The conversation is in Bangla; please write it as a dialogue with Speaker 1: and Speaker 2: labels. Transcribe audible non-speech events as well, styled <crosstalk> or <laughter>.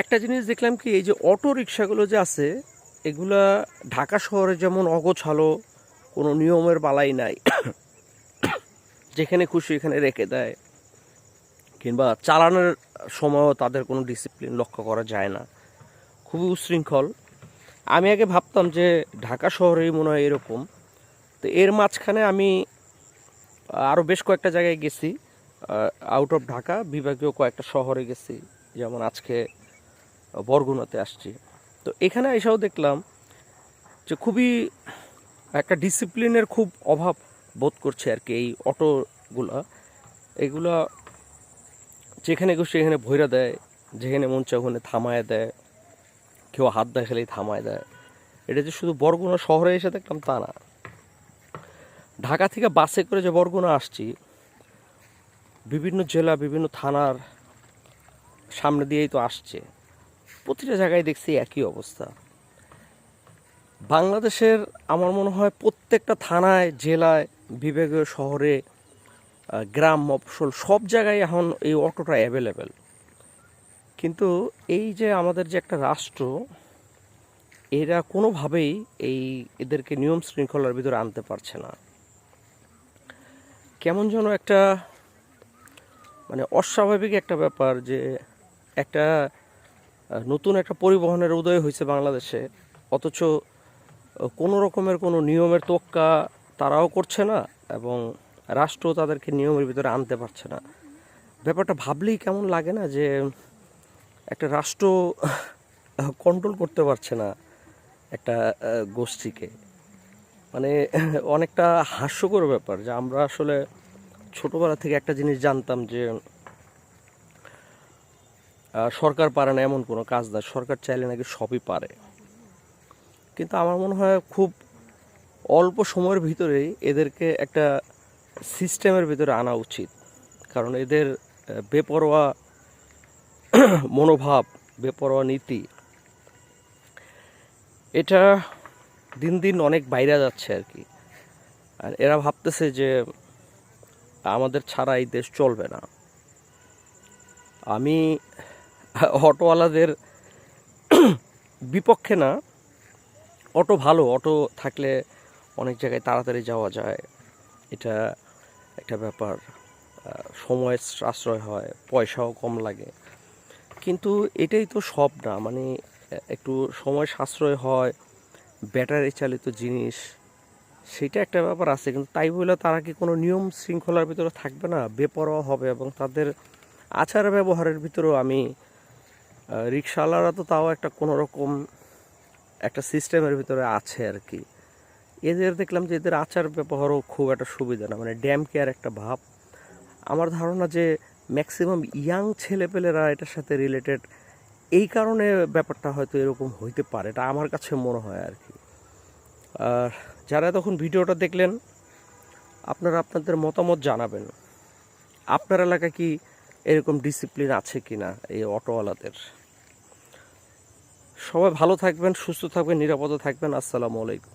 Speaker 1: একটা জিনিস দেখলাম কি, এই যে অটো রিক্সাগুলো যে আছে, এগুলা ঢাকা শহরে যেমন অগোছালো, কোনো নিয়মের বালাই নাই। যেখানে খুশি এখানে রেখে দেয়। কিংবা চালানোর সময়ও তাদের কোনো ডিসিপ্লিন লক্ষ্য করা যায় না। খুবই উশৃঙ্খল। আমি আগে ভাবতাম যে ঢাকা শহরেই মনে হয় এরকম। তো এর মাঝখানে আমি আরও বেশ কয়েকটা জায়গায় গেছি। আউট অফ ঢাকা, বিভাগীয় কয়েকটা শহরে গেছি। যেমন আজকে বরগুনাতে আসছি। তো এখানে এসেও দেখলাম যে খুবই একটা ডিসিপ্লিনের খুব অভাব বোধ করছে আর কি এই অটোগুলা। এগুলা যেখানে খুশি সেখানে ভৈরা দেয়, যেখানে মন চায় ওখানে থামায় দেয়, কেউ হাত দেখালেই থামায় দেয়। এটা যে শুধু বরগুনা শহরে এসে দেখলাম তা না। ঢাকা থেকে বাসে করে যে বরগুনা আসছি, বিভিন্ন জেলা, বিভিন্ন থানার সামনে দিয়েই তো আসছে। প্রতিটা জায়গায় দেখছি একই অবস্থা। বাংলাদেশের আমার মনে হয় প্রত্যেকটা থানায়, জেলায়, বিভাগীয় শহরে গ্রাম মফসল সব জায়গায় এখন এই অটোটা অ্যাভেলেবেল কিন্তু এই যে আমাদের যে একটা রাষ্ট্র, এরা কোনোভাবেই এই এদেরকে নিয়ম শৃঙ্খলার ভিতরে আনতে পারছে না। কেমন যেন একটা মানে অস্বাভাবিক একটা ব্যাপার যে একটা নতুন একটা পরিবহনের উদয় হয়েছে বাংলাদেশে। অথচ কোনো রকমের কোনো নিয়মের তোক্কা তারাও করছে না এবং রাষ্ট্র তাদেরকে নিয়মের ভিতরে আনতে পারছে না। ব্যাপারটা ভাবলেই কেমন লাগে না যে, একটা রাষ্ট্র কন্ট্রোল করতে পারছে না একটা গোষ্ঠীকে। মানে অনেকটা হাস্যকর ব্যাপার যে আমরা আসলে ছোটোবেলা থেকে একটা জিনিস জানতাম যে সরকার পারে না এমন কোনো কাজ না। সরকার চাইলে নাকি সবই পারে। কিন্তু আমার মনে হয় খুব অল্প সময়ের ভিতরেই এদেরকে একটা সিস্টেমের ভিতরে আনা উচিত। কারণ এদের বেপরোয়া <clears throat> মনোভাব, বেপরোয়া নীতি, এটা দিন দিন অনেক বাইরে যাচ্ছে আর কি। আর এরা ভাবতেছে যে আমাদের ছাড়া এই দেশ চলবে না। আমি অটোওয়ালাদের বিপক্ষে না অটো ভালো অটো থাকলে অনেক জায়গায় তাড়াতাড়ি যাওয়া যায়। এটা একটা ব্যাপার আহ, সময় সাশ্রয় হয় পয়সাও কম লাগে। কিন্তু এটাই তো সব না মানে একটু সময় সাশ্রয় হয় ব্যাটারি চালিত জিনিস সেটা একটা ব্যাপার আছে। কিন্তু তাই বলে তারা কি কোনো নিয়ম শৃঙ্খলার ভিতরে থাকবে না? বেপরোয়া হবে এবং তাদের আচার ব্যবহারের ভিতরেও আমি রিক্সাওয়ালারা তো তাও একটা কোনো রকম একটা সিস্টেমের ভিতরে আছে আর কি। এদের দেখলাম যে এদের আচার ব্যবহারও খুব একটা সুবিধা না মানে ড্যাম কেয়ার একটা ভাব। আমার ধারণা যে ম্যাক্সিমাম ইয়াং ছেলেপেলেরা এটার সাথে রিলেটেড এই কারণে ব্যাপারটা হয়তো এরকম হইতে পারে, এটা আমার কাছে মনে হয় আর কি। আর যারা তখন ভিডিওটা দেখলেন, আপনারা আপনাদের মতামত জানাবেন। আপনার এলাকায় কি এরকম ডিসিপ্লিন আছে কি না এই অটোওয়ালাদের। সবাই ভালো থাকবেন, সুস্থ থাকবেন, নিরাপদে থাকবেন। আসসালামু আলাইকুম।